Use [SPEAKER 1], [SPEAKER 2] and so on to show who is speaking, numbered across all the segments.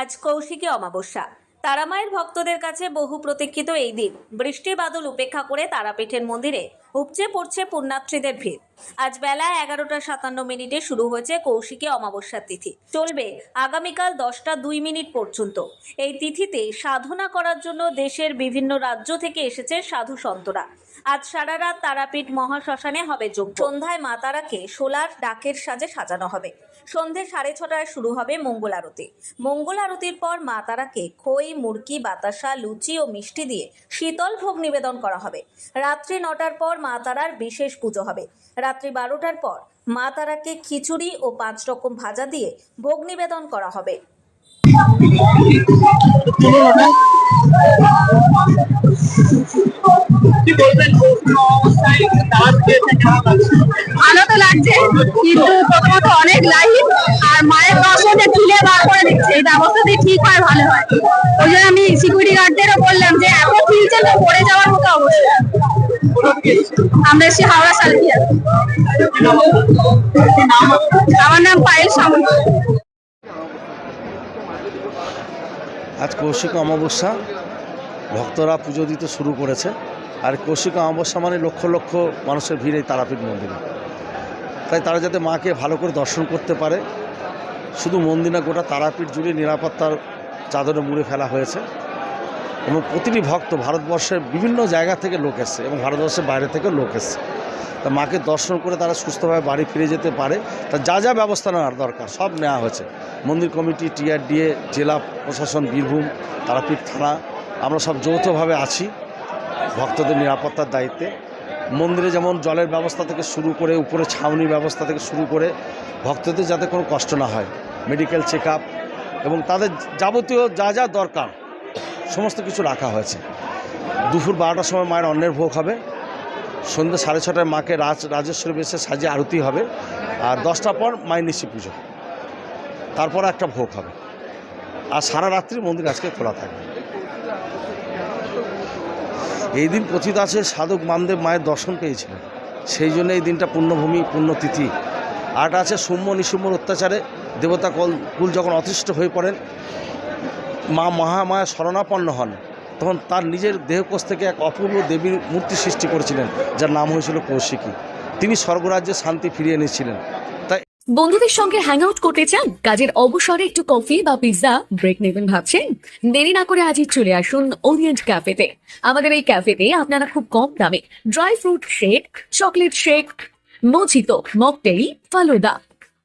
[SPEAKER 1] আজ কৌশিকী অমাবস্যা। তারামায়ের ভক্তদের কাছে বহু প্রতীক্ষিত এই দিন। বৃষ্টি বাদল উপেক্ষা করে তারাপীঠের মন্দিরে উপচে পড়ছে পুণ্যার্থীদের ভিড়। আজ বেলা এগারোটা সাতান্ন মিনিটে শুরু হয়েছে কৌশিকী অমাবস্যার তিথি। চলবে আগামীকাল দশটা দুই মিনিট পর্যন্ত। এই তিথিতে সাধনা করার জন্য দেশের বিভিন্ন রাজ্য থেকে এসেছে সাধু সন্তরা। আজ সারা রাত তারাপীঠ মহাশ্মশানে হবে যোগ সন্ধ্যায় মা তারাকে সোলার ডাকের সাজে সাজানো হবে। সন্ধে সাড়ে ছটায় শুরু হবে মঙ্গল আরতি। মঙ্গল আরতির পর মা তারাকে খই মুরকি বাতাসা, লুচি ও মিষ্টি দিয়ে শীতল ভোগ নিবেদন করা হবে। রাত্রি নটার পর মা তারার বিশেষ পুজো হবে। রাত্রি বারোটার পর মা তারাকে খিচুড়ি ও পাঁচ রকম ভাজা দিয়ে ভোগ নিবেদন করা হবে।
[SPEAKER 2] ভালো তো লাগছে, কিন্তু প্রথমত অনেক লাইন আর মায়ের দর্শনে তুলে বার করে দিচ্ছে, এই ব্যবস্থা যদি ঠিক হয়, ভালো হয়। ওই জন্য আমি সিকিউরিটি গার্ডদেরও বললাম যে, এত তুলছে তো পড়ে যাওয়ার মতো অবস্থা। আমরা এসেছি হাওড়া আমার নাম পায়েল সামন্ত।
[SPEAKER 3] আজ কৌশিক অমাবস্যা, ভক্তরা পুজো দিতে শুরু করেছে। আর কৌশিক অমাবস্যা মানে লক্ষ লক্ষ মানুষের ভিড় এই তারাপীঠ মন্দিরে। তাই তারা যাতে মাকে ভালো করে দর্শন করতে পারে, শুধু মন্দির গোটা তারাপীঠ জুড়ে নিরাপত্তার চাদরে মুড়ে ফেলা হয়েছে। এবং প্রতিটি ভক্ত ভারতবর্ষের বিভিন্ন জায়গা থেকে লোক এসছে এবং ভারতবর্ষের বাইরে থেকে লোক এসছে। তা মাকে দর্শন করে তারা সুস্থভাবে বাড়ি ফিরে যেতে পারে। তা যা যা ব্যবস্থা নেওয়ার দরকার, সব নেওয়া হয়েছে। মন্দির কমিটি, টিআরডিএ, জেলা প্রশাসন, বীরভূম, তারাপীঠ থানা, আমরা সব যৌথভাবে আছি ভক্তদের নিরাপত্তার দায়িত্বে। মন্দিরে যেমন জলের ব্যবস্থা থেকে শুরু করে, উপরে ছাউনি ব্যবস্থা থেকে শুরু করে ভক্তদের যাতে কোনো কষ্ট না হয়, মেডিকেল চেক এবং তাদের যাবতীয় যা যা দরকার সমস্ত কিছু রাখা হয়েছে। দুপুর বারোটার সময় মায়ের অন্নের ভোগ হবে। সন্ধ্যে সাড়ে ছটায় মাকে রাজ, রাজেশ্বরী বেশে সাজিয়ে আরতি হবে। আর দশটা পর মায়ের নিশি পুজো। তারপর একটা ভোগ হবে। আর সারা রাত্রি মন্দির আজকে খোলা থাকবে। এই দিন কথিত আছে, সাধক মানদেব মায়ের দর্শন পেয়েছিলেন। সেই জন্য এই দিনটা পুণ্যভূমি, পুণ্যতিথি। আর আছে, সৌম্য নিসুম্যর অত্যাচারে দেবতা কল কুল যখন অতিষ্ঠ হয়ে পড়েন মা মহামায়া শরণাপন্ন হন, তখন তার নিজের দেহকোষ থেকে এক অপূর্ব দেবীর মূর্তি সৃষ্টি করেছিলেন, যার নাম হয়েছিল কৌশিকী। তিনি স্বর্গরাজ্যে শান্তি ফিরিয়ে এনেছিলেন। তাই
[SPEAKER 4] বন্ধুদের সঙ্গে হ্যাং আউট করতে চান? কাজের অবসরে একটু কফি বা পিৎজা ব্রেক নেবেন ভাবছেন? দেরি না করে আজই চলে আসুন ওরিয়েন্ট ক্যাফেতে আমাদের এই ক্যাফেতে আপনারা খুব কম দামে dry fruit shake chocolate shake mojito mocktail falooda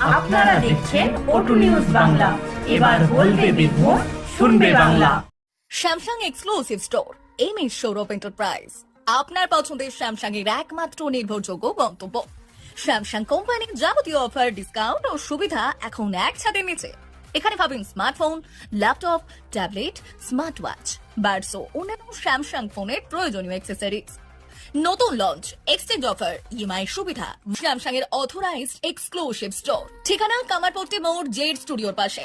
[SPEAKER 5] আপনারা দেখছেন ওটু নিউজ বাংলা। এবার বলবে বীরভূম শুনবে Bangla.
[SPEAKER 6] Samsung exclusive store M S Sourav enterprise আপনার পছন্দের স্যামসাং এর একমাত্র নির্ভরযোগ্য গন্তব্য। স্যামসাং কোম্পানির যাবতীয় অফার ডিসকাউন্ট ও সুবিধা এখন এক ছাদের নিচে। এখানে পাবেন smartphone laptop tablet smart watch buds ও অন্যান্য স্যামসাং ফোনের প্রয়োজনীয় অ্যাক্সেসরিজ নতুন লঞ্চ এক্সচেঞ্জ অফার ইএমআই সুবিধা। স্যামসাং এর অথরাইজড এক্সক্লুসিভ স্টোর ঠিকানা কামারপট্টি মোড় জেড স্টুডিওর পাশে।